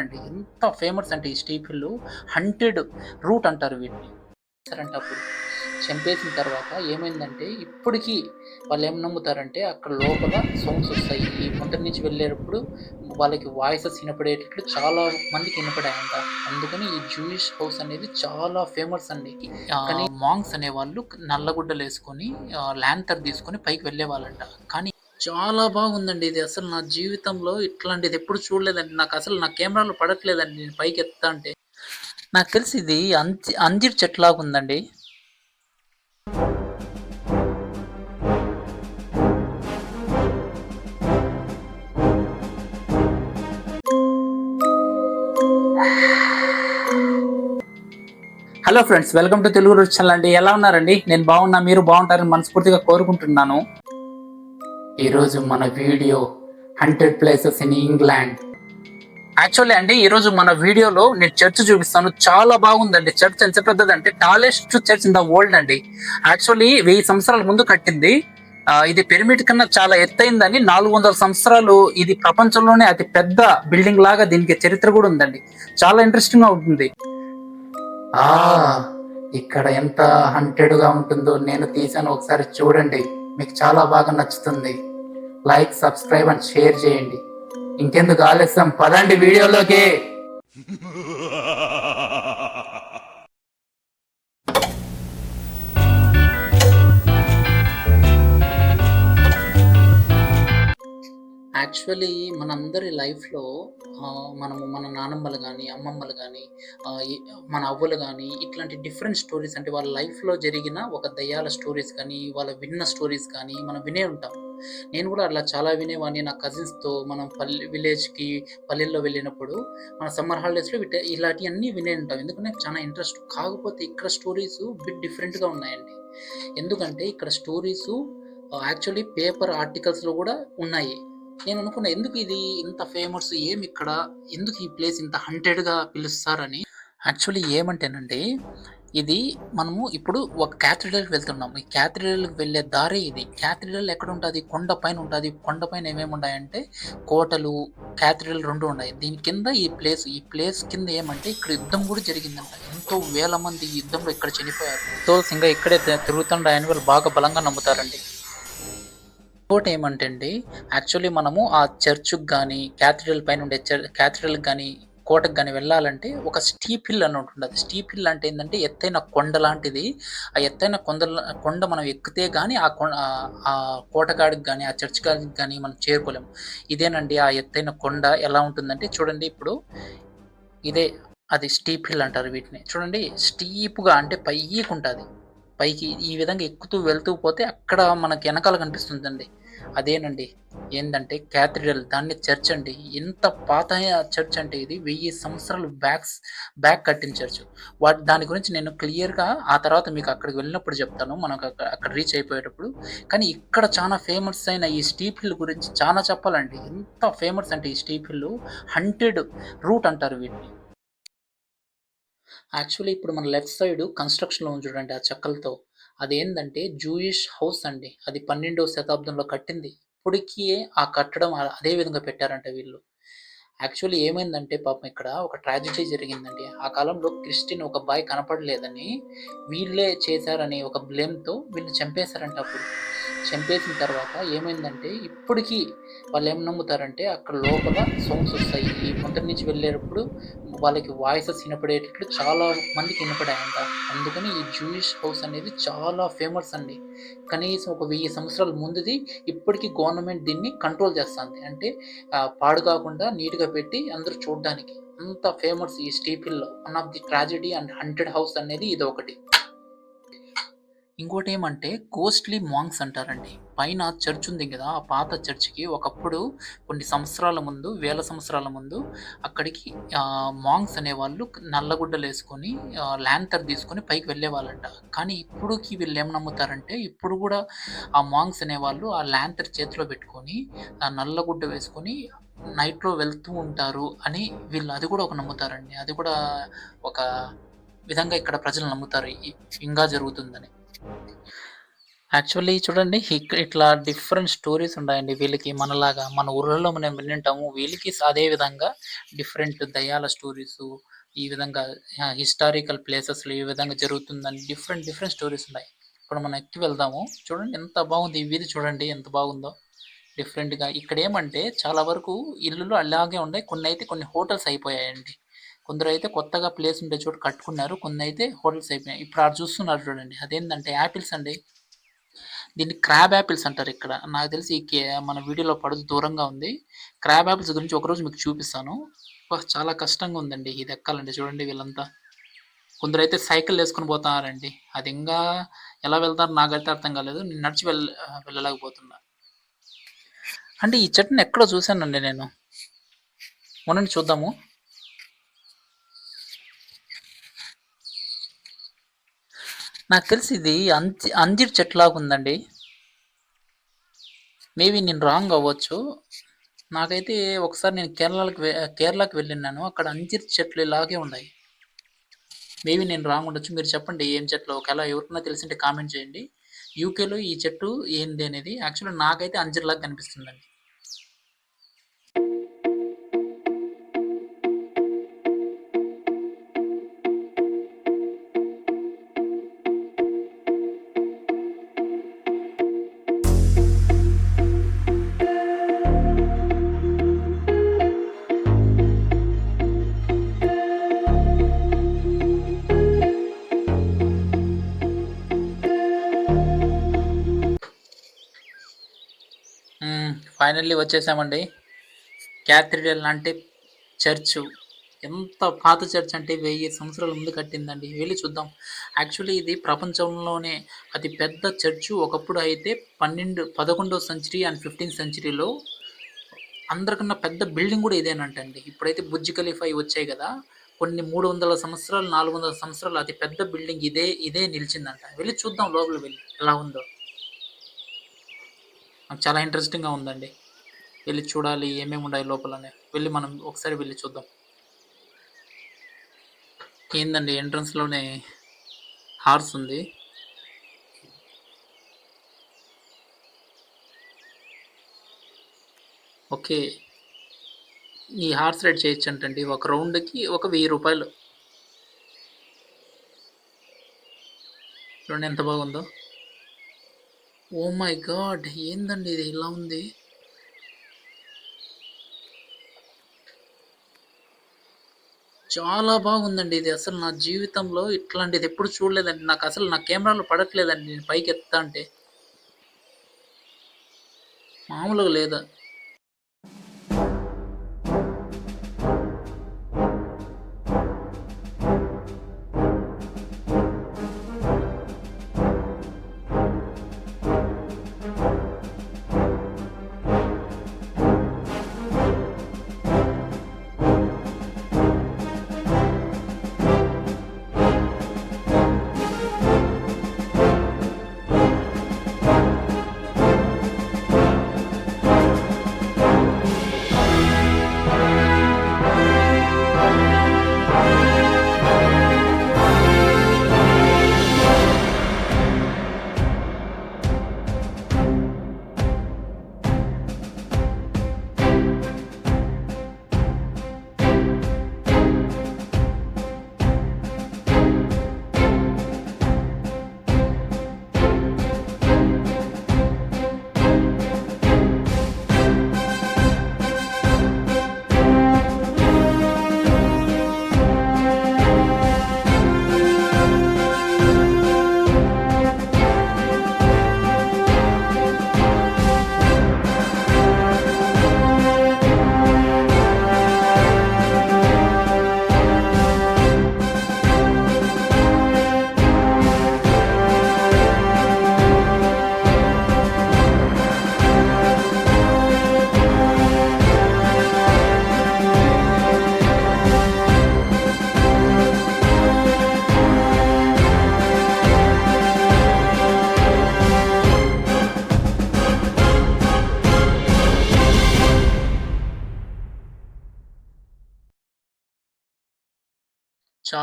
అండి. ఎంత ఫేమస్ అంటే ఈ స్టీఫిల్ హంటెడ్ రూట్ అంటారు వీటిని. అంటే అప్పుడు. చంపేసిన తర్వాత ఏమైందంటే ఇప్పటికీ వాళ్ళు ఏం నమ్ముతారంటే అక్కడ లోపల సౌండ్స్ వస్తాయి. ఈ మొదటి నుంచి వెళ్ళేటప్పుడు వాళ్ళకి వాయిసెస్ వినపడేటట్లు చాలా మందికి వినపడాయంట. అందుకని ఈ జూయిష్ హౌస్ అనేది చాలా ఫేమస్ అండి. కానీ మాంగ్స్ అనే వాళ్ళు నల్లగుడ్డలు వేసుకొని ల్యాంతర్ తీసుకొని పైకి వెళ్ళే వాళ్ళంట కానీ చాలా బాగుందండి ఇది. అసలు నా జీవితంలో ఇట్లాంటిది ఎప్పుడు చూడలేదండి. నాకు అసలు నా కెమెరాలో పడట్లేదండి. నేను పైకి ఎత్తా అంటే. నాకు తెలిసి ఇది అంజి అంజీర్ చెట్లాగా ఉందండి. Hello friends welcome to Telugu Ruchi channel అండి. ఎలా ఉన్నారండి? నేను బాగున్నా మీరు బాగుంటారని మనస్ఫూర్తిగా కోరుకుంటున్నాను. ఈరోజు మన video hundred places in England actually అండి ఈరోజు మన వీడియోలో నేను చర్చ్ చూపిస్తాను. చాలా బాగుందండి. చర్చ్ ఎంత పెద్దదంటే tallest church in the world అండి. యాక్చువల్లీ వెయ్యి సంవత్సరాల ముందు కట్టింది. ఇది పిరమిడ్ కన్నా చాలా ఎత్తైందని నాలుగు వందల సంవత్సరాలు ఇది ప్రపంచంలోనే అతి పెద్ద బిల్డింగ్ లాగా దీనికి చరిత్ర కూడా ఉందండి. చాలా ఇంట్రెస్టింగ్గా ఉంటుంది. ఆ ఇక్కడ ఎంత హంటెడ్గా ఉంటుందో నేను తీసాను. ఒకసారి చూడండి. మీకు చాలా బాగా నచ్చుతుంది. లైక్ సబ్స్క్రైబ్ అండ్ షేర్ చేయండి. ఇంకెందుకు ఆలస్యం? పదండి వీడియోలోకి. యాక్చువల్లీ మనందరి లైఫ్లో మనము మన నానమ్మలు కానీ అమ్మమ్మలు కానీ మన అవ్వలు కానీ ఇట్లాంటి డిఫరెంట్ స్టోరీస్ అంటే వాళ్ళ లైఫ్లో జరిగిన ఒక దయ్యాల స్టోరీస్ కానీ వాళ్ళ విన్న స్టోరీస్ కానీ మనం వినే ఉంటాం. నేను కూడా అట్లా చాలా వినేవాడిని నా కజిన్స్తో మనం పల్లె విలేజ్కి పల్లెల్లో వెళ్ళినప్పుడు మన సమ్మర్ హాలిడేస్లో వీటి ఇలాంటివన్నీ వినే ఉంటాం. ఎందుకంటే చాలా ఇంట్రెస్ట్. కాకపోతే ఇక్కడ స్టోరీస్ బిట్ డిఫరెంట్గా ఉన్నాయండి. ఎందుకంటే ఇక్కడ స్టోరీస్ యాక్చువల్లీ పేపర్ ఆర్టికల్స్లో కూడా ఉన్నాయి. నేను అనుకున్నా ఎందుకు ఇది ఇంత ఫేమస్? ఏమి ఇక్కడ? ఎందుకు ఈ ప్లేస్ ఇంత హంటెడ్గా పిలుస్తారని? యాక్చువల్లీ ఏమంటేనండి ఇది మనము ఇప్పుడు ఒక క్యాథడ్రల్కి వెళ్తున్నాం. ఈ క్యాథడ్రల్కి వెళ్ళే దారి ఇది. క్యాథడ్రల్ ఎక్కడ ఉంటుంది? కొండ పైన ఉంటుంది. కొండ పైన ఏమేమి ఉన్నాయంటే కోటలు క్యాథడ్రల్ రెండు ఉన్నాయి. దీని కింద ఈ ప్లేస్ ఈ ప్లేస్ కింద ఏమంటే ఇక్కడ యుద్ధం కూడా జరిగిందంట. ఎంతో వేల మంది ఈ యుద్ధంలో ఇక్కడ చనిపోయారు. సోల్స్ ఇంకా ఇక్కడే తిరుగుతుండని వాళ్ళు బాగా బలంగా నమ్ముతారండి. ఇంకోటి ఏమంటే అండి యాక్చువల్లీ మనము ఆ చర్చ్కి కానీ క్యాథడ్రల్ పైన ఉండే చర్ క్యాథడ్రల్కి కానీ కోటకు కానీ వెళ్ళాలంటే ఒక స్టీప్ హిల్ అని ఉంటుంది స్టీప్ హిల్ అంటే ఏంటంటే ఎత్తైన కొండ లాంటిది. ఆ ఎత్తైన కొండ కొండ మనం ఎక్కితే కానీ ఆ కొండ ఆ కోటగాడికి కానీ ఆ చర్చ్ గాడికి కానీ మనం చేరుకోలేము ఇదేనండి ఆ ఎత్తైన కొండ ఎలా ఉంటుందంటే చూడండి ఇప్పుడు ఇదే అది స్టీప్ హిల్ అంటారు వీటిని. చూడండి స్టీప్గా అంటే పైకి ఉంటుంది. పైకి ఈ విధంగా ఎక్కుతూ వెళ్తూ పోతే అక్కడ మనకి వెనకాల కనిపిస్తుందండి. అదేనండి ఏంటంటే క్యాథడ్రల్ దాన్ని చర్చ్ అండి. ఎంత పాత చర్చ్ అంటే ఇది. వెయ్యి సంవత్సరాలు బ్యాక్స్ బ్యాక్ కట్టిన చర్చ్. వాటి దాని గురించి నేను క్లియర్గా ఆ తర్వాత మీకు అక్కడికి వెళ్ళినప్పుడు చెప్తాను. మనకు అక్కడ అక్కడ రీచ్ అయిపోయేటప్పుడు. కానీ ఇక్కడ చాలా ఫేమస్ అయిన ఈ స్టీప్ హిల్ గురించి చాలా చెప్పాలండి. ఎంత ఫేమస్ అంటే ఈ స్టీప్ హిల్ హంటెడ్ రూట్ అంటారు వీటిని. యాక్చువల్లీ ఇప్పుడు మన లెఫ్ట్ సైడ్ కన్స్ట్రక్షన్లో ఉంది చూడండి ఆ చెక్కలతో. అదేంటంటే జూయిష్ హౌస్ అండి. అది పన్నెండవ శతాబ్దంలో కట్టింది. ఇప్పటికీ ఆ కట్టడం అదే విధంగా పెట్టారంట వీళ్ళు. యాక్చువల్లీ ఏమైందంటే పాపం ఇక్కడ ఒక ట్రాజడీ జరిగిందండి. ఆ కాలంలో క్రిస్టియన్ ఒక బాయ్ కనపడలేదని వీళ్ళే చేశారని ఒక బ్లేమ్తో వీళ్ళు చంపేశారంట అప్పుడు. చంపేసిన తర్వాత ఏమైందంటే ఇప్పటికీ వాళ్ళు ఏం నమ్ముతారంటే అక్కడ లోపల సౌండ్స్ వస్తాయి. ఈ మొదటి నుంచి వెళ్ళేటప్పుడు వాళ్ళకి వాయిసెస్ వినపడేటట్లు చాలా మందికి వినపడాయంట. అందుకని ఈ జూయిష్ హౌస్ అనేది చాలా ఫేమస్ అండి. కనీసం ఒక వెయ్యి సంవత్సరాల ముందుది ఇప్పటికీ గవర్నమెంట్ దీన్ని కంట్రోల్ చేస్తుంది. అంటే పాడు కాకుండా నీట్గా పెట్టి అందరూ చూడడానికి. అంత ఫేమస్ ఈ స్టీపిల్లో one of the tragedy and haunted house అనేది ఇది ఒకటి ఇంకోటి ఏమంటే కోస్ట్లీ మాంగ్స్ అంటారండి. పైన చర్చ్ ఉంది కదా ఆ పాత చర్చ్కి ఒకప్పుడు కొన్ని సంవత్సరాల ముందు వేల సంవత్సరాల ముందు అక్కడికి మాంగ్స్ అనేవాళ్ళు నల్లగుడ్డలు వేసుకొని ల్యాంతర్ తీసుకొని పైకి వెళ్ళే వాళ్ళంట కానీ ఇప్పుడుకి వీళ్ళు ఏం నమ్ముతారంటే ఇప్పుడు కూడా ఆ మాంగ్స్ అనేవాళ్ళు ఆ ల్యాంతర్ చేతిలో పెట్టుకొని ఆ నల్లగుడ్డ వేసుకొని నైట్లో వెళ్తూ ఉంటారు అని వీళ్ళు అది కూడా ఒక నమ్ముతారండి. అది కూడా ఒక విధంగా ఇక్కడ ప్రజలు నమ్ముతారు. ఇంకా జరుగుతుందని. యాక్చువల్లీ చూడండి ఇట్లా డిఫరెంట్ స్టోరీస్ ఉన్నాయండి వీళ్ళకి మనలాగా. మన ఊర్లలో మనం వినుంటాము. వీళ్ళకి అదే విధంగా డిఫరెంట్ దయాల స్టోరీస్ ఈ విధంగా హిస్టారికల్ ప్లేసెస్‌లో ఈ విధంగా జరుగుతుందని డిఫరెంట్ డిఫరెంట్ స్టోరీస్ ఉన్నాయి. ఇప్పుడు మనం ఎక్కి వెళ్దాము. చూడండి ఎంత బాగుంది. ఈ వీధి చూడండి ఎంత బాగుందో. డిఫరెంట్‌గా ఇక్కడేమంటే చాలా వరకు ఇల్లులు అలాగే ఉన్నాయి. కొన్ని అయితే కొన్ని హోటల్స్ అయిపోయాయండి. కొందరైతే కొత్తగా ప్లేస్ ఉండే చోట కట్టుకున్నారు. కొన్ని అయితే హోటల్స్ అయిపోయాయి. ఇప్పుడు ఆడ చూస్తున్నారు చూడండి. అదేంటంటే యాపిల్స్ అండి. దీన్ని క్రాబ్ యాపిల్స్ అంటారిక్కడ. నాకు తెలిసి ఈ మన వీడియోలో పడదు దూరంగా ఉంది. క్రాబ్ యాపిల్స్ గురించి ఒకరోజు మీకు చూపిస్తాను. చాలా కష్టంగా ఉందండి ఇది ఎక్కాలండి చూడండి వీళ్ళంతా. కొందరైతే వేసుకుని పోతున్నారండి. అది ఇంకా ఎలా వెళ్తారో నాకైతే అర్థం కాలేదు. నేను నడిచి వెళ్ వెళ్ళలేకపోతున్నా. అంటే ఈ చెట్టుని ఎక్కడో చూశానండి నేను. మొన్న చూద్దాము. నాకు తెలిసి ఇది అంజి అంజీర్ చెట్టులాగుందండి. మేబీ నేను రాంగ్ అవ్వచ్చు. నాకైతే ఒకసారి నేను కేరళకి కేరళకి వెళ్ళినాను అక్కడ అంజీర్ చెట్లు ఇలాగే ఉన్నాయి. మేబీ నేను రాంగ్ ఉండొచ్చు. మీరు చెప్పండి ఏం చెట్లు ఒకవేళ ఎవరికైనా తెలిసింటే కామెంట్ చేయండి. యూకేలో ఈ చెట్టు ఏంది అనేది యాక్చువల్లీ నాకైతే అంజీర్‌లాగా కనిపిస్తుందండి. ఫైనల్లీ వచ్చేసామండి. క్యాథీడ్రల్ అంటే చర్చు. ఎంత పాత చర్చ్ అంటే 1000 సంవత్సరాల ముందు కట్టిందండి. వెళ్ళి చూద్దాం. యాక్చువల్లీ ఇది ప్రపంచంలోనే అతి పెద్ద చర్చు. ఒకప్పుడు అయితే 12 11వ సెంచరీ అండ్ 15థ్ సెంచరీలో అందరికన్నా పెద్ద బిల్డింగ్ కూడా ఇదేనంటండి. ఇప్పుడైతే బుర్జ్ ఖలీఫా వచ్చాయి కదా కొన్ని 300 సంవత్సరాలు, 400 సంవత్సరాలు అతి పెద్ద బిల్డింగ్ ఇదే ఇదే నిలిచిందంట. వెళ్ళి చూద్దాం లోపల వెళ్ళి ఎలా ఉందో. నాకు చాలా ఇంట్రెస్టింగ్‌గా ఉందండి. వెళ్ళి చూడాలి ఏమేమి ఉన్నాయి లోపలనే వెళ్ళి మనం ఒకసారి వెళ్ళి చూద్దాం. ఏందండి ఎంట్రన్స్‌లోనే హార్స్ ఉంది. ఓకే. ఈ హార్స్ రైడ్ చేయొచ్చంటండి. ఒక రౌండ్‌కి ఒక వెయ్యి రూపాయలు చూడండి ఎంత బాగుందో. Oh my god! ఏందండి ఇది ఇలా ఉంది? చాలా బాగుందండి ఇది. అసలు నా జీవితంలో ఇట్లాంటిది ఎప్పుడు చూడలేదండి. నాకు అసలు నా కెమెరాలో పడట్లేదండి నేను పైకి ఎత్తుతాంటే. మామూలుగా లేదా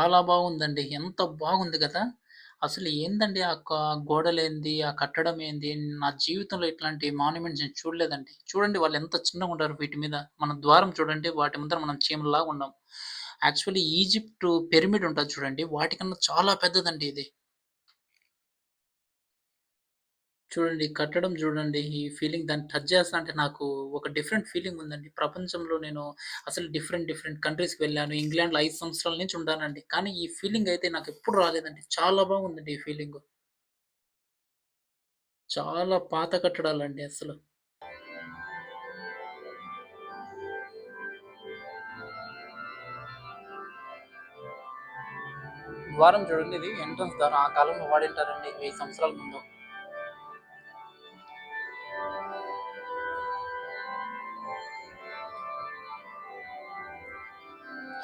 చాలా బాగుందండి. ఎంత బాగుంది కదా అసలు ఏందండి ఆ క గోడలేంది, ఆ కట్టడం ఏంది, నా జీవితంలో ఇట్లాంటి మాన్యుమెంట్స్ నేను చూడలేదండి. చూడండి వాళ్ళెంత ఉంటారు వీటి మీద. మన ద్వారం చూడండి వాటి ముందర మనం చీమల్లాగా ఉన్నాం. యాక్చువల్లీ ఈజిప్ట్ పిరమిడ్ ఉంటది చూడండి వాటికన్నా చాలా పెద్దదండి ఇది. చూడండి కట్టడం చూడండి. ఈ ఫీలింగ్ దాన్ని టచ్ చేస్తా అంటే నాకు ఒక డిఫరెంట్ ఫీలింగ్ ఉందండి. ప్రపంచంలో నేను అసలు డిఫరెంట్ డిఫరెంట్ కంట్రీస్‌కి వెళ్ళాను. ఇంగ్లాండ్‌లో ఐదు సంవత్సరాల నుంచి ఉండానండి. కానీ ఈ ఫీలింగ్ అయితే నాకు ఎప్పుడు రాలేదండి. చాలా బాగుందండి ఈ ఫీలింగ్ చాలా పాత కట్టడాలండి అసలు. ద్వారం చూడండి ఇది ఎంట్రన్స్ ద్వారా ఆ కాలంలో వాడింటారండి వెయ్యి సంవత్సరాల ముందు.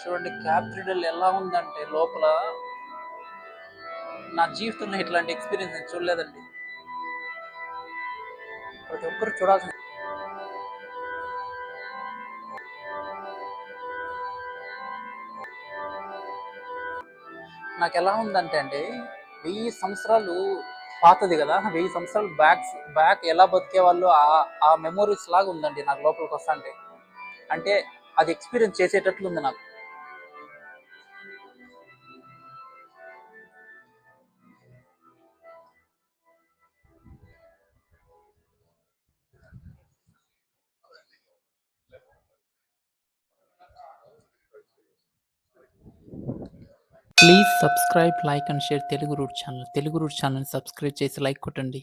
చూడండి క్యాథడ్రల్ ఎలా ఉందంటే లోపల నా జీవితంలో ఇట్లాంటి ఎక్స్‌పీరియన్స్ నేను చూడలేదండి. ప్రతి ఒక్కరు చూడాల్సిన ఎలా ఉందంటే అండి వెయ్యి సంవత్సరాలు పాతది కదా వెయ్యి సంవత్సరాలు బ్యాక్స్ బ్యాక్ ఎలా బతికేవాళ్ళు ఆహ్, ఆ మెమొరీస్ లాగా ఉందండి నాకు లోపలికి వస్తా అంటే అది ఎక్స్‌పీరియన్స్ చేసేటట్లు ఉంది నాకు. Please subscribe, like and share Telugu Root channel. Telugu Root ఛానల్‌ని సబ్స్క్రైబ్ చేసి లైక్ కొట్టండి.